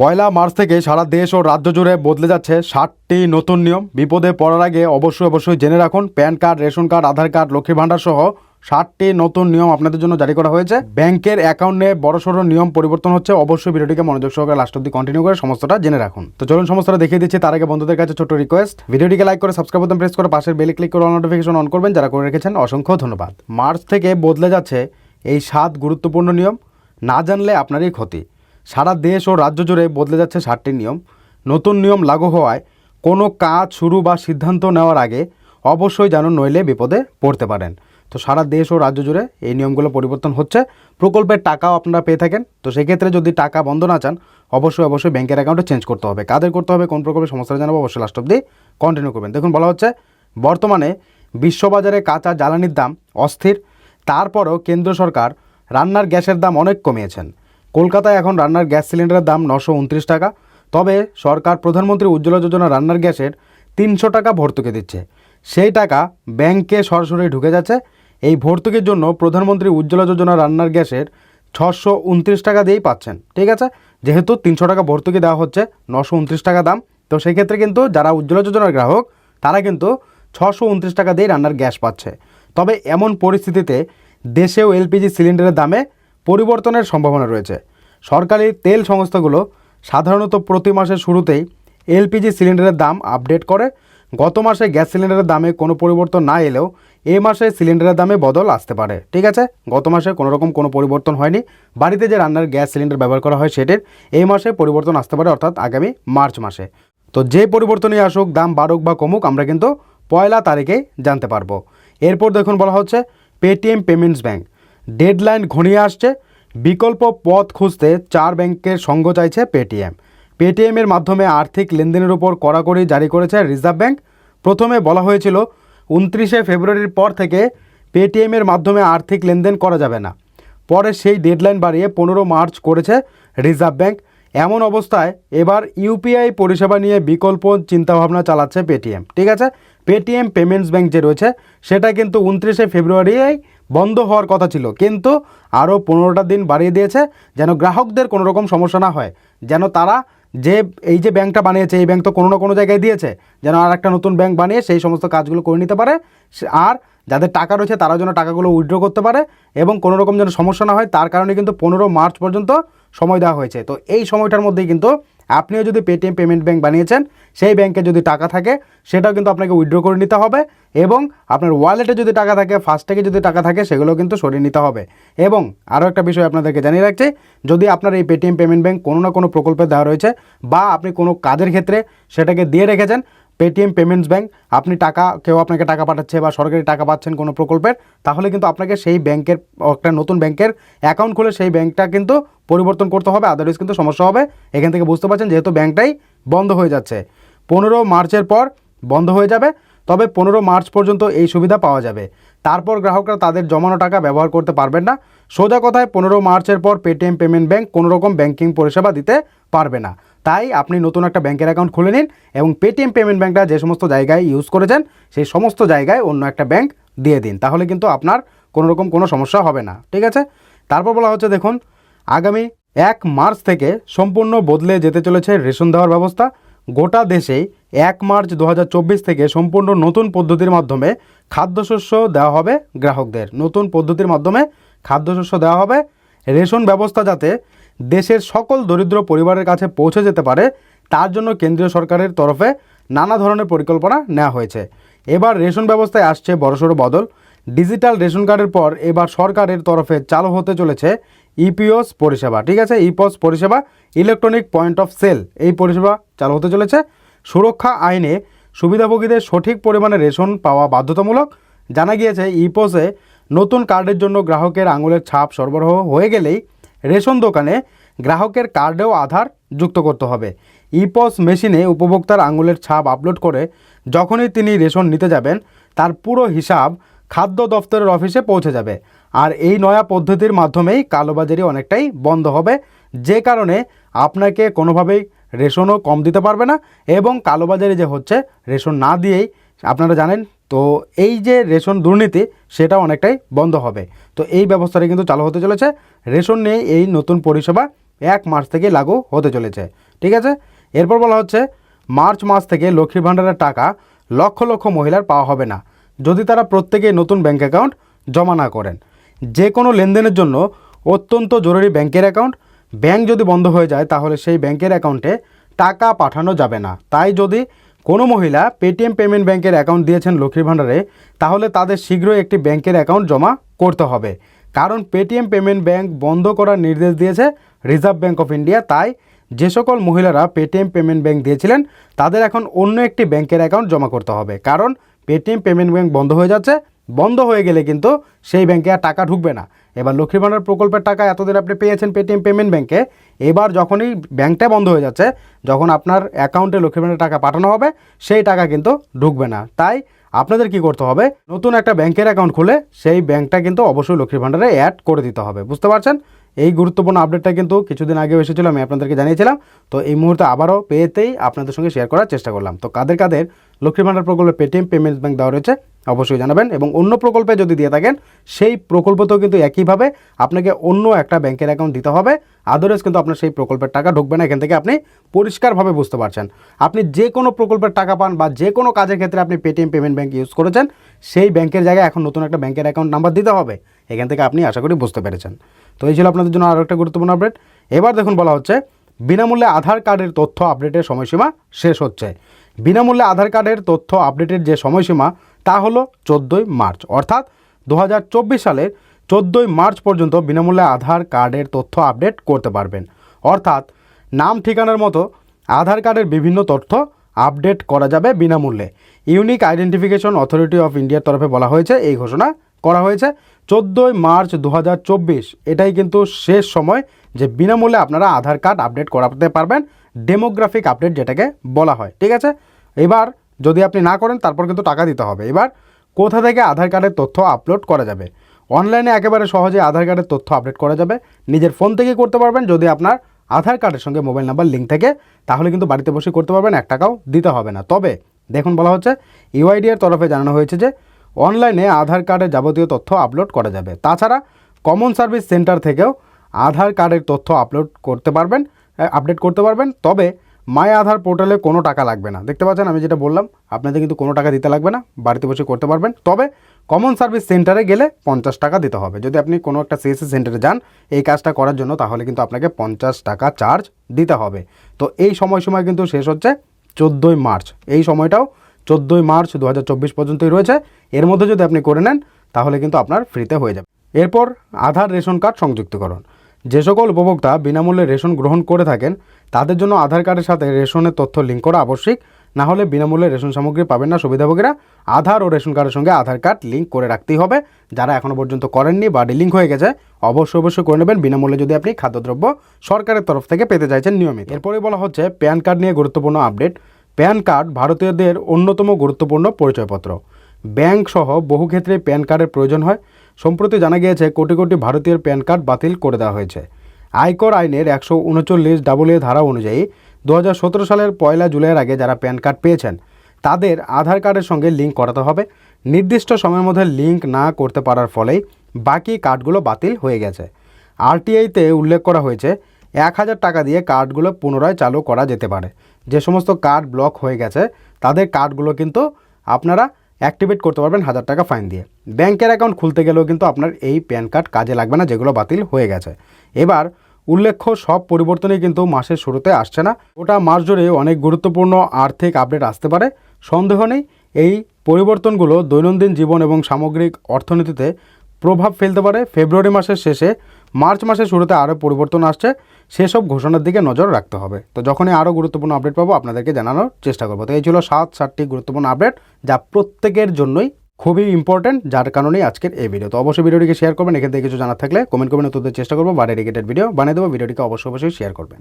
পয়লা March থেকে সারা দেশ ও রাজ্য জুড়ে বদলে যাচ্ছে ষাটটি নতুন নিয়ম। বিপদে পড়ার আগে অবশ্যই অবশ্যই জেনে রাখুন, PAN card, ration card, Aadhaar card Lakshmi Bhandar সহ ষাটটি নতুন নিয়ম আপনাদের জন্য জারি করা হয়েছে। ব্যাংকের অ্যাকাউন্টে বড়সড় নিয়ম পরিবর্তন হচ্ছে। অবশ্যই ভিডিওটিকে মনোযোগ সহকারে লাস্ট অব্দি কন্টিনিউ করে সমস্তটা জেনে রাখুন। তো চলুন, সমস্তটা দেখিয়ে দিচ্ছি। তার আগে বন্ধুদের কাছে ছোট রিকোয়েস্ট ভিডিওটিকে লাইক করে সাবস্ক্রাইব বাটন প্রেস করে পাশের বেলে ক্লিক করে নোটিফিকেশন অন করবেন। যারা করে রেখেছেন, অসংখ্য ধন্যবাদ। মার্চ থেকে বদলে যাচ্ছে এই সাত গুরুত্বপূর্ণ নিয়ম। না জানলে আপনারই ক্ষতি। সারা দেশ ও রাজ্য জুড়ে বদলে যাচ্ছে ষাটটি নিয়ম। নতুন নিয়ম লাগু হওয়ায় কোনো কাজ শুরু বা সিদ্ধান্ত নেওয়ার আগে অবশ্যই যেন নইলে বিপদে পড়তে পারেন। তো সারা দেশ ও রাজ্য জুড়ে এই নিয়মগুলো পরিবর্তন হচ্ছে। প্রকল্পের টাকাও আপনারা পেয়ে থাকেন। তো সেক্ষেত্রে যদি টাকা বন্ধ না চান, অবশ্যই অবশ্যই ব্যাংকের অ্যাকাউন্টে চেঞ্জ করতে হবে। কাদের করতে হবে, কোন প্রকল্পের সমস্যা জানাব অবশ্যই লাস্ট অব্দি কন্টিনিউ করবেন। দেখুন, বলা হচ্ছে বর্তমানে বিশ্ববাজারে কাঁচা জ্বালানির দাম অস্থির। তারপরও কেন্দ্র সরকার রান্নার গ্যাসের দাম অনেক কমিয়েছেন। কলকাতায় এখন রান্নার গ্যাস সিলিন্ডারের দাম নশো উনত্রিশ টাকা। তবে সরকার প্রধানমন্ত্রী উজ্জ্বলা যোজনা রান্নার গ্যাসের তিনশো টাকা ভর্তুকি দিচ্ছে। সেই টাকা ব্যাংকে সরাসরি ঢুকে যাচ্ছে। এই ভর্তুকির জন্য প্রধানমন্ত্রী উজ্জ্বলা যোজনা রান্নার গ্যাসের ছশো উনত্রিশ টাকা দিয়েই পাচ্ছেন। ঠিক আছে? যেহেতু তিনশো টাকা ভর্তুকি দেওয়া হচ্ছে, নশো উনত্রিশ টাকা দাম। তো সেই ক্ষেত্রে কিন্তু যারা উজ্জ্বলা যোজনার গ্রাহক, তারা কিন্তু ছশো উনত্রিশ টাকা দিয়ে রান্নার গ্যাস পাচ্ছে। তবে এমন পরিস্থিতিতে দেশেও এলপিজি সিলিন্ডারের দামে পরিবর্তনের সম্ভাবনা রয়েছে। সরকারি তেল সংস্থাগুলো সাধারণত প্রতি মাসের শুরুতেই এলপিজি সিলিন্ডারের দাম আপডেট করে। গত মাসে গ্যাস সিলিন্ডারের দামে কোনো পরিবর্তন না এলেও এ মাসে সিলিন্ডারের দামে বদল আসতে পারে। ঠিক আছে? গত মাসে কোনো রকম কোনো পরিবর্তন হয়নি। বাড়িতে যে রান্নার গ্যাস সিলিন্ডার ব্যবহার করা হয় সেটির এই মাসে পরিবর্তন আসতে পারে, অর্থাৎ আগামী মার্চ মাসে। তো যে পরিবর্তনই আসুক, দাম বাড়ুক বা কমুক, আমরা কিন্তু পয়লা তারিখেই জানতে পারব। এরপর দেখুন বলা হচ্ছে পেটিএম পেমেন্টস ব্যাংক ডেডলাইন ঘনিয়ে আসছে। বিকল্প পথ খুঁজতে চার ব্যাংকের সঙ্গ চাইছে পেটিএম। পেটিএমের মাধ্যমে আর্থিক লেনদেনের উপর কড়াকড়ি জারি করেছে রিজার্ভ ব্যাংক। প্রথমে বলা হয়েছিল, উনত্রিশে ফেব্রুয়ারির পর থেকে পেটিএমের মাধ্যমে আর্থিক লেনদেন করা যাবে না। পরে সেই ডেডলাইন বাড়িয়ে পনেরো মার্চ করেছে রিজার্ভ ব্যাংক। এমন অবস্থায় এবার ইউপিআই পরিষেবা নিয়ে বিকল্প চিন্তাভাবনা চালাচ্ছে পেটিএম। ঠিক আছে? পেটিএম পেমেন্টস ব্যাংক যে রয়েছে, সেটা কিন্তু উনত্রিশে ফেব্রুয়ারিই বন্ধ হওয়ার কথা ছিল। কিন্তু আরও পনেরোটা দিন বাড়িয়ে দিয়েছে যেন গ্রাহকদের কোনো রকম সমস্যা না হয়। যেন তারা যে, এই যে ব্যাংকটা বানিয়েছে, এই ব্যাংক তো কোনো না কোনো জায়গায় দিয়েছে। যেন আর একটা নতুন ব্যাংক বানিয়ে সেই সমস্ত কাজগুলো করে নিতে পারে। আর যাদের টাকা রয়েছে তারা যেন টাকাগুলো উইথড্র করতে পারে এবং কোনো রকম যেন সমস্যা না হয়, তার কারণে কিন্তু পনেরো মার্চ পর্যন্ত সময় দেওয়া হয়েছে। তো এই সময়টার মধ্যেই কিন্তু আপনিও যদি পেটিএম পেমেন্ট ব্যাঙ্ক বানিয়েছেন, সেই ব্যাংকে যদি টাকা থাকে, সেটাও কিন্তু আপনাকে উইথড্র করে নিতে হবে এবং আপনার ওয়ালেটে যদি টাকা থাকে ফাস্ট্যাগে যদি টাকা থাকে, সেগুলো কিন্তু সরিয়ে নিতে হবে। এবং আরও একটা বিষয় আপনাদেরকে জানিয়ে রাখছি, যদি আপনার এই পেটিএম পেমেন্ট ব্যাঙ্ক কোনো না কোনো প্রকল্পে দেওয়া রয়েছে বা আপনি কোনো কাজের ক্ষেত্রে সেটাকে দিয়ে রেখেছেন পেটিএম পেমেন্টস ব্যাঙ্ক আপনি টাকা, কেউ আপনাকে টাকা পাঠাচ্ছে বা সরকারি টাকা পাচ্ছেন কোনো প্রকল্পের, তাহলে কিন্তু আপনাকে সেই ব্যাংকের, একটা নতুন ব্যাংকের অ্যাকাউন্ট খুলে সেই ব্যাংকটা কিন্তু পরিবর্তন করতে হবে আদারওয়াইজ কিন্তু সমস্যা হবে। এখান থেকে বুঝতে পারছেন যেহেতু ব্যাংকটাই বন্ধ হয়ে যাচ্ছে। পনেরো মার্চের পর বন্ধ হয়ে যাবে, তবে পনেরো মার্চ পর্যন্ত এই সুবিধা পাওয়া যাবে। তারপর গ্রাহকরা তাদের জমানো টাকা ব্যবহার করতে পারবেন না। সোজা কথায় পনেরো মার্চের পর পেটিএম পেমেন্ট ব্যাংক কোনো রকম পরিষেবা দিতে পারবে না। তাই আপনি নতুন একটা ব্যাংকের অ্যাকাউন্ট খুলে নিন এবং পেটিএম পেমেন্ট ব্যাংকটা যে সমস্ত জায়গায় ইউজ করেছেন, সেই সমস্ত জায়গায় অন্য একটা ব্যাংক দিয়ে দিন। তাহলে কিন্তু আপনার কোনো রকম কোনো সমস্যা হবে না। ঠিক আছে? তারপর বলা হচ্ছে, দেখুন, আগামী এক মার্চ থেকে সম্পূর্ণ বদলে যেতে চলেছে রেশন দেওয়ার ব্যবস্থা। গোটা দেশেই এক মার্চ দু হাজার চব্বিশ থেকে সম্পূর্ণ নতুন পদ্ধতির মাধ্যমে খাদ্যশস্য দেওয়া হবে গ্রাহকদের। নতুন পদ্ধতির মাধ্যমে খাদ্যশস্য দেওয়া হবে। রেশন ব্যবস্থা যাতে দেশের সকল দরিদ্র পরিবারের কাছে পৌঁছে যেতে পারে, তার জন্য কেন্দ্রীয় সরকারের তরফে নানা ধরনের পরিকল্পনা নেওয়া হয়েছে। এবার রেশন ব্যবস্থায় আসছে বড়সড় বদল। ডিজিটাল রেশন কার্ডের পর এবার সরকারের তরফে চালু হতে চলেছে ইপিওস পরিষেবা। ঠিক আছে ইপস পরিষেবা, ইলেকট্রনিক পয়েন্ট অফ সেল এই পরিষেবা চালু হতে চলেছে। সুরক্ষা আইনে সুবিধাভোগীদের সঠিক পরিমাণে রেশন পাওয়া বাধ্যতামূলক। জানা গিয়েছে, ইপোসে নতুন কার্ডের জন্য গ্রাহকের আঙুলের ছাপ সরবরাহ হয়ে গেলেই রেশন দোকানে গ্রাহকের কার্ডেও আধার যুক্ত করতে হবে। ইপস মেশিনে উপভোক্তার আঙুলের ছাপ আপলোড করে যখনই তিনি রেশন নিতে যাবেন, তার পুরো হিসাব খাদ্য দফতরের অফিসে পৌঁছে যাবে। আর এই নয়া পদ্ধতির মাধ্যমেই কালোবাজারি অনেকটাই বন্ধ হবে। যে কারণে আপনাকে কোনোভাবেই রেশনও কম দিতে পারবে না এবং কালোবাজারি যে হচ্ছে রেশন না দিয়েই, আপনারা জানেন, তো এই যে রেশন দুর্নীতি, সেটা অনেকটাই বন্ধ হবে। তো এই ব্যবস্থাটা কিন্তু চালু হতে চলেছে। রেশন নিয়ে এই নতুন পরিষেবা এক মার্চ থেকে লাগু হতে চলেছে। ঠিক আছে? এরপর বলা হচ্ছে, মার্চ মাস থেকে লক্ষ্মীর ভাণ্ডারের টাকা লক্ষ লক্ষ মহিলার পাওয়া হবে না। যদি তারা প্রত্যেকেই নতুন ব্যাঙ্ক অ্যাকাউন্ট জমা না করেন। যে কোনো লেনদেনের জন্য অত্যন্ত জরুরি ব্যাংকের অ্যাকাউন্ট ব্যাংক যদি বন্ধ হয়ে যায়, তাহলে সেই ব্যাংকের অ্যাকাউন্টে টাকা পাঠানো যাবে না। তাই যদি কোনো মহিলা পেটিএম পেমেন্ট ব্যাংকের অ্যাকাউন্ট দিয়েছেন লক্ষ্মীর ভাণ্ডারে, তাহলে তাদের শীঘ্রই একটি ব্যাংকের অ্যাকাউন্ট জমা করতে হবে। কারণ পেটিএম পেমেন্ট ব্যাংক বন্ধ করার নির্দেশ দিয়েছে রিজার্ভ ব্যাংক অফ ইন্ডিয়া। তাই যে সকল মহিলারা পেটিএম পেমেন্ট ব্যাংক দিয়েছিলেন, তাদের এখন অন্য একটি ব্যাংকের অ্যাকাউন্ট জমা করতে হবে। কারণ পেটিএম পেমেন্ট ব্যাংক বন্ধ হয়ে যাচ্ছে। বন্ধ হয়ে গেলে কিন্তু সেই ব্যাংকে আর টাকা ঢুকবে না। এবার লক্ষ্মী ভাণ্ডার প্রকল্পের টাকা এতদিন আপনি পেয়েছেন পেটিএম পেমেন্ট ব্যাঙ্কে এবার যখনই ব্যাংকটা বন্ধ হয়ে যাচ্ছে, যখন আপনার অ্যাকাউন্টে লক্ষ্মী ভাণ্ডার টাকা পাঠানো হবে, সেই টাকা কিন্তু ঢুকবে না। তাই আপনাদের কি করতে হবে? নতুন একটা ব্যাংকের অ্যাকাউন্ট খুলে সেই ব্যাংকটা কিন্তু অবশ্যই লক্ষ্মী ভাণ্ডারে অ্যাড করে দিতে হবে। বুঝতে পারছেন? এই গুরুত্বপূর্ণ আপডেটটা কিন্তু কিছুদিন আগেও এসেছিল, আমি আপনাদেরকে জানিয়েছিলাম। তো এই মুহূর্তে আবারও পেয়েতেই আপনাদের সঙ্গে শেয়ার করার চেষ্টা করলাম। তো কাদের কাদের লক্ষ্মী ভাণ্ডার প্রকল্পে পেটিএম পেমেন্টস ব্যাংক দেওয়া রয়েছে, অবশ্যই জানাবেন এবং অন্য প্রকল্পে যদি দিয়ে থাকেন, সেই প্রকল্পতেও কিন্তু একইভাবে আপনাকে অন্য একটা ব্যাংকের অ্যাকাউন্ট দিতে হবে। আদারওয়াইজ কিন্তু আপনার সেই প্রকল্পের টাকা ঢুকবে না, এখান থেকে আপনি পরিষ্কারভাবে বুঝতে পারছেন। আপনি যে কোনো প্রকল্পের টাকা পান বা যে কোনো কাজের ক্ষেত্রে আপনি পেটিএম পেমেন্ট ব্যাংক ইউজ করেছেন, সেই ব্যাংকের জায়গায় এখন নতুন একটা ব্যাংকের অ্যাকাউন্ট নাম্বার দিতে হবে। এখান থেকে আপনি আশা করি বুঝতে পেরেছেন। তো এই ছিল আপনাদের জন্য আরও একটা গুরুত্বপূর্ণ আপডেট এবার দেখুন বলা হচ্ছে, বিনামূল্যে আধার কার্ডের তথ্য আপডেটের সময়সীমা শেষ হচ্ছে। বিনামূল্যে আধার কার্ডের তথ্য আপডেটের যে সময়সীমা, তা হলো চোদ্দোই মার্চ। অর্থাৎ দু হাজার চব্বিশ সালের চোদ্দোই মার্চ পর্যন্ত বিনামূল্যে আধার কার্ডের তথ্য আপডেট করতে পারবেন। অর্থাৎ নাম, ঠিকানার মতো আধার কার্ডের বিভিন্ন তথ্য আপডেট করা যাবে বিনামূল্যে। ইউনিক আইডেন্টিফিকেশন অথরিটি অফ ইন্ডিয়ার তরফে বলা হয়েছে এই ঘোষণা করা হয়েছে। চোদ্দোই মার্চ দু হাজার চব্বিশ। এটাই কিন্তু শেষ সময় যে বিনামূল্যে আপনারা আধার কার্ড আপডেট করাতে পারবেন, ডেমোগ্রাফিক আপডেট যেটাকে বলা হয়, ঠিক আছে? এবার যদি আপনি না করেন, তারপর কিন্তু টাকা দিতে হবে। এবার কোথা থেকে আধার কার্ডের তথ্য আপলোড করা যাবে? অনলাইনে একেবারে সহজে আধার কার্ডের তথ্য আপডেট করা যাবে। নিজের ফোন থেকে করতে পারবেন। যদি আপনার আধার কার্ডের সঙ্গে মোবাইল নাম্বার লিঙ্ক থাকে, তাহলে কিন্তু বাড়িতে বসে করতে পারবেন। এক টাকাও দিতে হবে না। তবে দেখুন বলা হচ্ছে ইউআইডি এর তরফে জানানো হয়েছে যে অনলাইনে আধার কার্ডের যাবতীয় তথ্য আপলোড করা যাবে। তাছাড়া কমন সার্ভিস সেন্টার থেকেও আধার কার্ডের তথ্য আপলোড করতে পারবেন আপডেট করতে পারবেন। তবে মাই আধার পোর্টালে কোনো টাকা লাগবে না। দেখতে পাচ্ছেন, আমি যেটা বললাম, আপনাদের কিন্তু কোনো টাকা দিতে লাগবে না, বাড়িতে বসে করতে পারবেন। তবে কমন সার্ভিস সেন্টারে গেলে পঞ্চাশ টাকা দিতে হবে। যদি আপনি কোনো একটা সিএসসি সেন্টারে যান এই কাজটা করার জন্য, তাহলে কিন্তু আপনাকে পঞ্চাশ টাকা চার্জ দিতে হবে। তো এই সময় সময় কিন্তু শেষ হচ্ছে চোদ্দোই মার্চ। এই সময়টাও চোদ্দোই মার্চ দু হাজার চব্বিশ পর্যন্তই রয়েছে। এর মধ্যে যদি আপনি করে নেন, তাহলে কিন্তু আপনার ফ্রিতে হয়ে যাবে। এরপর আধার রেশন কার্ড সংযুক্তকরণ। যে সকল উপভোক্তা বিনামূল্যে রেশন গ্রহণ করে থাকেন, তাদের জন্য আধার কার্ডের সাথে রেশনের তথ্য লিঙ্ক করা আবশ্যিক। না হলে বিনামূল্যে রেশন সামগ্রী পাবেন না সুবিধাভোগীরা। আধার ও রেশন কার্ডের সঙ্গে আধার কার্ড লিঙ্ক করে রাখতেই হবে। যারা এখনও পর্যন্ত করেননি বা ডিলিঙ্ক হয়ে গেছে, অবশ্যই অবশ্যই করে নেবেন। বিনামূল্যে যদি আপনি খাদ্যদ্রব্য সরকারের তরফ থেকে পেতে চাইছেন নিয়মিত। এরপরে বলা হচ্ছে, প্যান কার্ড নিয়ে গুরুত্বপূর্ণ আপডেট প্যান কার্ড ভারতীয়দের অন্যতম গুরুত্বপূর্ণ পরিচয়পত্র। ব্যাংক সহ বহু ক্ষেত্রে প্যান কার্ডের প্রয়োজন হয়। সম্প্রতি জানা গিয়েছে, কোটি কোটি ভারতীয় প্যান কার্ড বাতিল করে দেওয়া হয়েছে। আয়কর আইনের একশো উনচল্লিশ ডাবল এ ধারা অনুযায়ী দু হাজার সতেরো সালের পয়লা জুলাইয়ের আগে যারা প্যান কার্ড পেয়েছেন, তাদের আধার কার্ডের সঙ্গে লিঙ্ক করাতে হবে। নির্দিষ্ট সময়ের মধ্যে লিঙ্ক না করতে পারার ফলেই বাকি কার্ডগুলো বাতিল হয়ে গেছে। আরটিআইতে উল্লেখ করা হয়েছে, এক হাজার টাকা দিয়ে কার্ডগুলো পুনরায় চালু করা যেতে পারে। যে সমস্ত কার্ড ব্লক হয়ে গেছে, তাদের কার্ডগুলো কিন্তু আপনারা অ্যাক্টিভেট করতে পারবেন হাজার টাকা ফাইন দিয়ে। ব্যাংকের অ্যাকাউন্ট খুলতে গেলেও কিন্তু আপনার এই প্যান কার্ড কাজে লাগবে না, যেগুলো বাতিল হয়ে গেছে। এবার, উল্লেখ্য সব পরিবর্তনই কিন্তু মাসের শুরুতে আসছে না। ওটা মাস জুড়ে অনেক গুরুত্বপূর্ণ আর্থিক আপডেট আসতে পারে। সন্দেহ নেই, এই পরিবর্তনগুলো দৈনন্দিন জীবন এবং সামগ্রিক অর্থনীতিতে প্রভাব ফেলতে পারে। ফেব্রুয়ারি মাসের শেষে মার্চ মাসের শুরুতে আরও পরিবর্তন আসছে, সেসব ঘোষণার দিকে নজর রাখতে হবে। তো যখনই আরও গুরুত্বপূর্ণ আপডেট পাবো, আপনাদেরকে জানানোর চেষ্টা করব। তো এই ছিল সাত সাতটি গুরুত্বপূর্ণ আপডেট, যা প্রত্যেকের জন্যই খুবই ইম্পর্টেন্ট যার কারণেই আজকের এই ভিডিও তো অবশ্যই ভিডিওটিকে শেয়ার করবেন, এখান থেকে কিছু জানার থাকলে কমেন্ট করবেন তোদের চেষ্টা করব। বা ডেডিকেটেড ভিডিও বানিয়ে দেবো, ভিডিওটিকে অবশ্যই অবশ্যই শেয়ার করবেন।